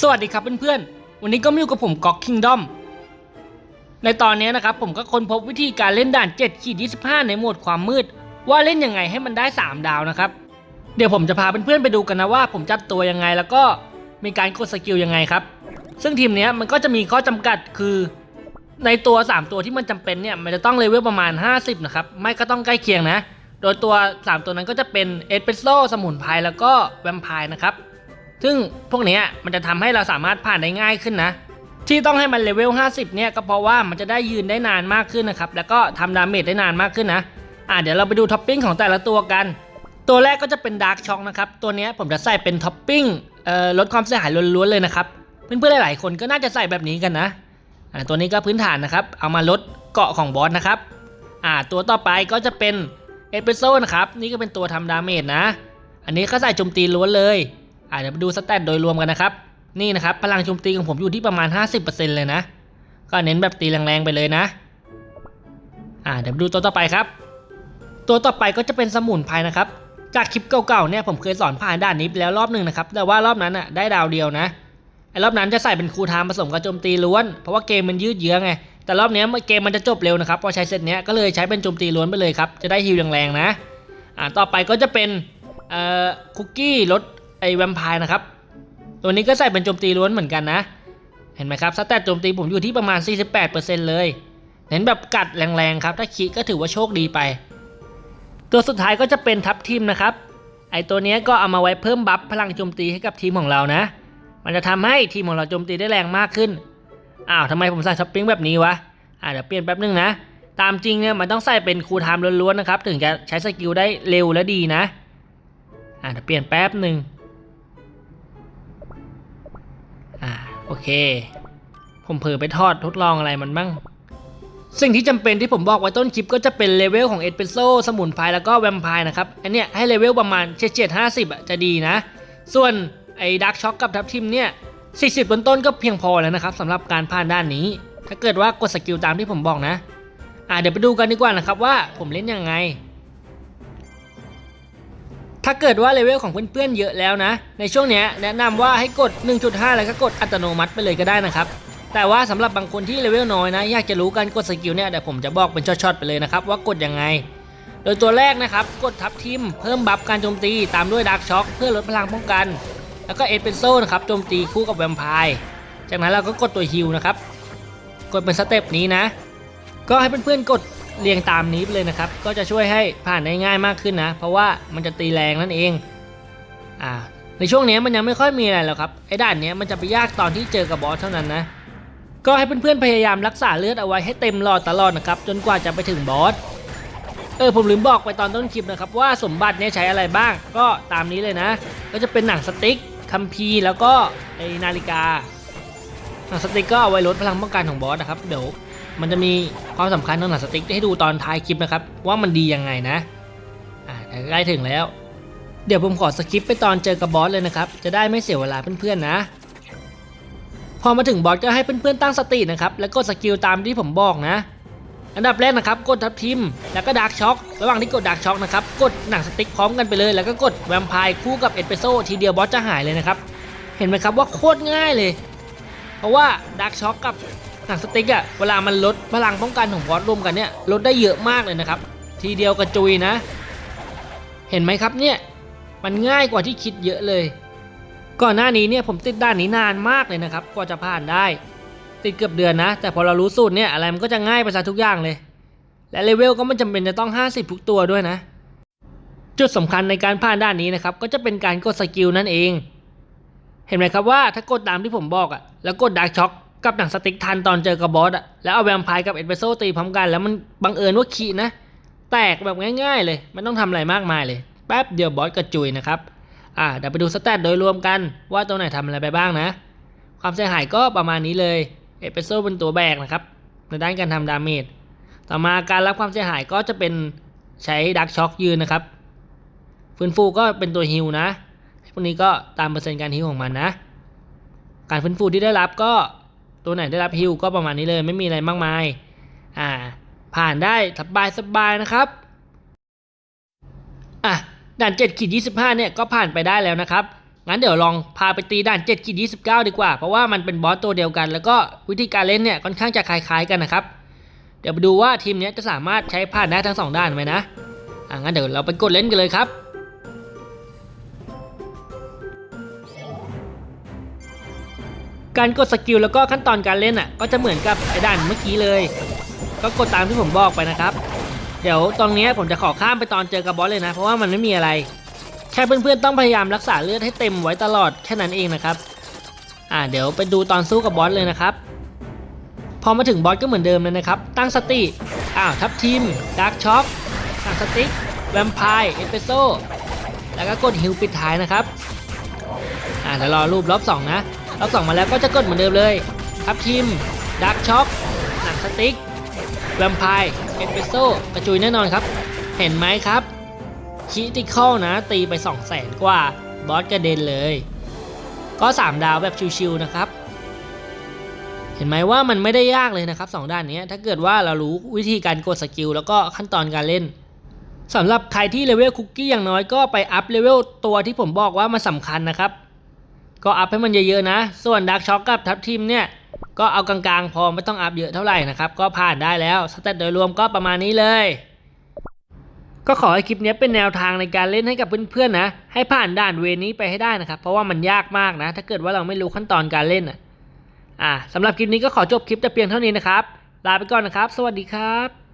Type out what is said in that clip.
สวัสดีครับเพื่อนๆ วันนี้ก็มาอยู่กับผมก๊อกคิงดอม ในตอนนี้นะครับผมก็ค้นพบวิธีการเล่นด่าน7ขีด25 ในโหมดความมืด ว่าเล่นยังไงให้มันได้ 3 ดาวนะครับ เดี๋ยวผมจะพาเพื่อนๆไปดูกันนะว่า ผมจัดตัวยังไงแล้วก็มีการกดสกิลยังไงครับ ซึ่งทีมเนี้ยมันก็จะมีข้อจำกัดคือ ในตัว 3 ตัวที่มันจำเป็นเนี่ยมันจะต้องเลเวลประมาณ 50 นะครับ ไม่ก็ต้องใกล้เคียงนะ โดยตัว 3 ตัวนั้นก็จะเป็นเอสเปรสโซ่สมุนไพรแล้วก็แวมไพร์นะครับ ซึ่งพวกนี้มันจะทำให้เราสามารถผ่านได้ง่ายขึ้นนะ ที่ต้องให้มันเลเวล 50 เนี่ยก็เพราะว่ามันจะได้ยืนได้นานมากขึ้นนะครับ แล้วก็ทำดาเมจได้นานมากขึ้นนะอ่าเดี๋ยวเราไปดูท็อปปิ้งของแต่ละตัวกัน ตัวแรกก็จะเป็นดาร์กช็อคนะครับ ตัวนี้ผมจะใส่เป็นท็อปปิ้งลดความเสียหายล้วนๆเลยนะครับ เพื่อนๆหลายๆคนก็น่าจะใส่แบบนี้กันนะอ่าตัวนี้ก็พื้นฐานนะครับ เอามาลดเกาะของบอสนะครับอ่าตัวต่อไปก็จะเป็นเอสเปรสโซ่นะครับ นี่ก็เป็นตัวทำดาเมจนะ อันนี้ก็ใส่โจมตีล้วนเลย อ่าเดี๋ยวดูสแตทโดยรวมกันนะครับ นี่นะครับพลังโจมตีของผมอยู่ที่ประมาณ 50%เลยนะ ก็เน้นแบบตีแรงๆไปเลยนะ อ่าเดี๋ยวดูตัวต่อไปครับ ตัวต่อไปก็จะเป็นสมุนไพรนะครับ จากคลิปเก่าๆเนี่ยผมเคยสอนผ่านด่านนี้ไปแล้วรอบหนึ่งนะครับ แต่ว่ารอบนั้นอะได้ดาวเดียวนะ ไอ้รอบนั้นจะใส่เป็นคูลไทม์ผสมกับโจมตีล้วน เพราะว่าเกมมันยืดเยื้อไง แต่รอบนี้เกมมันจะจบเร็วนะครับพอใช้เซตเนี้ยก็เลยใช้เป็นโจมตีล้วนไปเลยครับ จะได้ฮิลแรงๆนะ อ่าต่อไปก็จะเป็นคุกกี้รส ไอแวมไพร์นะครับ ตัวนี้ก็ใส่เป็นโจมตีล้วนเหมือนกันนะ เห็นไหมครับสแตทโจมตีผมอยู่ที่ประมาณ 48%เลยเน้นแบบกัดแรงๆครับ ถ้าคิก็ถือว่าโชคดีไป ตัวสุดท้ายก็จะเป็นทับทีมนะครับ ไอตัวนี้ก็เอามาไว้เพิ่มบัฟพลังโจมตีให้กับทีมของเรานะ มันจะทำให้ทีมของเราโจมตีได้แรงมากขึ้น อ้าวทำไมผมใส่ท็อปปิ้งแบบนี้วะ อ่าเดี๋ยวเปลี่ยนแป๊บนึงนะ ตามจริงเนี่ยมันต้องใส่เป็นคูลไทม์ล้วนๆนะครับ ถึงจะใช้สกิลได้เร็วและดีนะ อ่าเดี๋ยวเปลี่ยนแป๊บหนึ่ง โอเค ผมเผลอไปทอดทดลองอะไรมันบ้างสิ่งที่จำเป็นที่ผมบอกไว้ต้นคลิปก็จะเป็นเลเวลของเอสเปรสโซ่สมุนไพรแล้วก็แวมไพร์นะครับ อันเนี้ยให้เลเวลประมาณเจ็ดห้าสิบอะจะดีนะ ส่วนไอ้ดักช็อคกับทับทิมเนี่ย40ต้นต้นก็เพียงพอแล้วนะครับสำหรับการผ่านด้านนี้ ถ้าเกิดว่ากดสกิลตามที่ผมบอกนะ อ่าเดี๋ยวไปดูกันดีกว่านะครับว่าผมเล่นยังไง ถ้าเกิดว่าเลเวลของเพื่อนๆเยอะแล้วนะ ในช่วงเนี้ยแนะนำว่าให้กด 1.5 แล้วก็กดอัตโนมัติไปเลยก็ได้นะครับ แต่ว่าสำหรับบางคนที่เลเวลน้อยนะ อยากจะรู้การกดสกิลเนี่ยเดี๋ยวผมจะบอกเป็นช็อตๆไปเลยนะครับว่ากดยังไง โดยตัวแรกนะครับ กดทับทิมเพิ่มบัฟการโจมตีตามด้วยดาร์กช็อคเพื่อลดพลังป้องกัน แล้วก็เอสเปนโซนะครับโจมตีคู่กับแวมไพร์จากนั้นเราก็กดตัวฮิลนะครับกดเป็นสเต็ปนี้นะ ก็ให้เพื่อนๆกด เรียงตามนี้ไปเลยนะครับ ก็จะช่วยให้ผ่านได้ง่ายมากขึ้นนะ เพราะว่ามันจะตีแรงนั่นเองอ่าในช่วงนี้มันยังไม่ค่อยมีอะไรหรอกครับไอ้ด่านนี้มันจะไปยากตอนที่เจอกับบอสเท่านั้นนะก็ให้เพื่อนๆพยายามรักษาเลือดเอาไว้ให้เต็มหลอดตลอดนะครับจนกว่าจะไปถึงบอสเออผมลืมบอกไปตอนต้นคลิปนะครับว่าสมบัติเนี้ยใช้อะไรบ้าง ก็ตามนี้เลยนะ ก็จะเป็นหนังสติ๊กคัมภีร์แล้วก็ไอนาฬิกาหนังสติ๊กก็เอาไว้ลดพลังป้องกันของบอสนะครับเดี๋ยว มันจะมีความสำคัญของหนังสติ๊กให้ดูตอนท้ายคลิปนะครับ ว่ามันดียังไงนะอ่าใกล้ถึงแล้ว เดี๋ยวผมขอสกิปไปตอนเจอกับบอสเลยนะครับ จะได้ไม่เสียเวลาเพื่อนๆนะ พอมาถึงบอสก็ให้เพื่อนๆตั้งสตินะครับ แล้วก็สกิลตามที่ผมบอกนะ อันดับแรกนะครับ กดทับทิม แล้วก็ดาร์กช็อคระหว่างที่กดดาร์กช็อคนะครับ กดหนังสติ๊กพร้อมกันไปเลย แล้วก็กดแวมไพร์คู่กับเอสเปโซ่ทีเดียวบอสจะหายเลยนะครับ เห็นไหมครับว่าโคตรง่ายเลย เพราะว่าดาร์กช็อคกับ หนังสติ๊กอะเวลามันลดพลังป้องกันของบอสรวมกันเนี่ยลดได้เยอะมากเลยนะครับ ทีเดียวกระจุยนะ เห็นไหมครับเนี่ยมันง่ายกว่าที่คิดเยอะเลย ก่อนหน้านี้เนี่ยผมติดด้านนี้นานมากเลยนะครับกว่าจะผ่านได้ ติดเกือบเดือนนะ แต่พอเรารู้สูตรเนี่ยอะไรมันก็จะง่ายไปซะทุกอย่างเลย และเลเวลก็ไม่จำเป็นจะต้อง 50 ทุกตัวด้วยนะ จุดสำคัญในการผ่านด้านนี้นะครับก็จะเป็นการกดสกิลนั่นเอง เห็นไหมครับว่าถ้ากดตามที่ผมบอกอะแล้วกดดาร์กช็อค กับหนังสติ๊กทันตอนเจอกับบอสอะแล้วเอาแวมไพร์กับเอสเปโซ่ตีพร้อมกันแล้วมันบังเอิญว่าขีนะ แตกแบบง่ายๆเลยไม่ต้องทำอะไรมากมายเลย แป๊บเดียวบอสกระจุยนะครับอ่าเดี๋ยวไปดูสแตทโดยรวมกันว่าตัวไหนทำอะไรไปบ้างนะ ความเสียหายก็ประมาณนี้เลยเอสเปโซ่เป็นตัวแบกนะครับ ในด้านการทำดาเมจต่อมาการรับความเสียหายก็จะเป็นใช้ดักช็อคยืนนะครับฟื้นฟูก็เป็นตัวฮิลนะพวกนี้ก็ตามเปอร์เซ็นต์การฮิลของมันนะ การฟื้นฟูที่ได้รับก็ ตัวไหนได้รับฮิลก็ประมาณนี้เลยไม่มีอะไรมากมาย อ่า ผ่านได้สบายสบายนะครับ อะด่าน7ขีด25 เนี่ยก็ผ่านไปได้แล้วนะครับ งั้นเดี๋ยวลองพาไปตีด่าน7ขีด29 ดีกว่า เพราะว่ามันเป็นบอสตัวเดียวกัน แล้วก็วิธีการเล่นเนี่ยค่อนข้างจะคล้ายๆกันนะครับ เดี๋ยวไปดูว่าทีมเนี้ยจะสามารถใช้ผ่านได้ทั้งสองด้านไหมนะ อะงั้นเดี๋ยวเราไปกดเล่นกันเลยครับ การกดสกิลแล้วก็ขั้นตอนการเล่นอะก็จะเหมือนกับไอ้ด่านเมื่อกี้เลย ก็กดตามที่ผมบอกไปนะครับ เดี๋ยวตรงนี้ผมจะขอข้ามไปตอนเจอกับบอสเลยนะ เพราะว่ามันไม่มีอะไรแค่เพื่อนๆต้องพยายามรักษาเลือดให้เต็มไว้ตลอดแค่นั้นเองนะครับ อ่าเดี๋ยวไปดูตอนสู้กับบอสเลยนะครับ พอมาถึงบอสก็เหมือนเดิมเลยนะครับ ตั้งสติอ้าวทับทีมดาร์กช็อคสั่งสติ๊กแวมไพร์เอสเปโซแล้วก็กดฮิวปิดท้ายนะครับ อ่าเดี๋ยวรอรูปรอบสองนะ รอบสองมาแล้วก็จะกดเหมือนเดิมเลยทับทีมดาร์กช็อคหนังสติ๊กแวมไพร์เอสเปโซกระจุยแน่นอนครับ เห็นไหมครับคิติคอลนะ ตีไป2 0 0แสนกว่า บอสกระเด็นเลย ก็ 3 ดาวแบบชิวๆนะครับ เห็นไหมว่ามันไม่ได้ยากเลยนะครับสองด้านนี้ถ้าเกิดว่าเรารู้วิธีการกดสกิลแล้วก็ขั้นตอนการเล่นสำหรับใครที่เลเวลคุกกี้อย่างน้อยก็ไปอัพเลเวลตัวที่ผมบอกว่ามันสำคัญนะครับ ก็อัพให้มันเยอะๆนะ ส่วนดักช็อกกับทัพทีมเนี่ย ก็เอากลางๆ พอไม่ต้องอัพเยอะเท่าไหร่นะครับ ก็ผ่านได้แล้ว สเตตโดยรวมก็ประมาณนี้เลย ก็ขอให้คลิปนี้เป็นแนวทางในการเล่นให้กับเพื่อนๆนะ ให้ผ่านด่านเวนี้ไปให้ได้นะครับ เพราะว่ามันยากมากนะ ถ้าเกิดว่าเราไม่รู้ขั้นตอนการเล่นอะอ่าสำหรับคลิปนี้ก็ขอจบคลิปแต่เพียงเท่านี้นะครับ ลาไปก่อนนะครับ สวัสดีครับ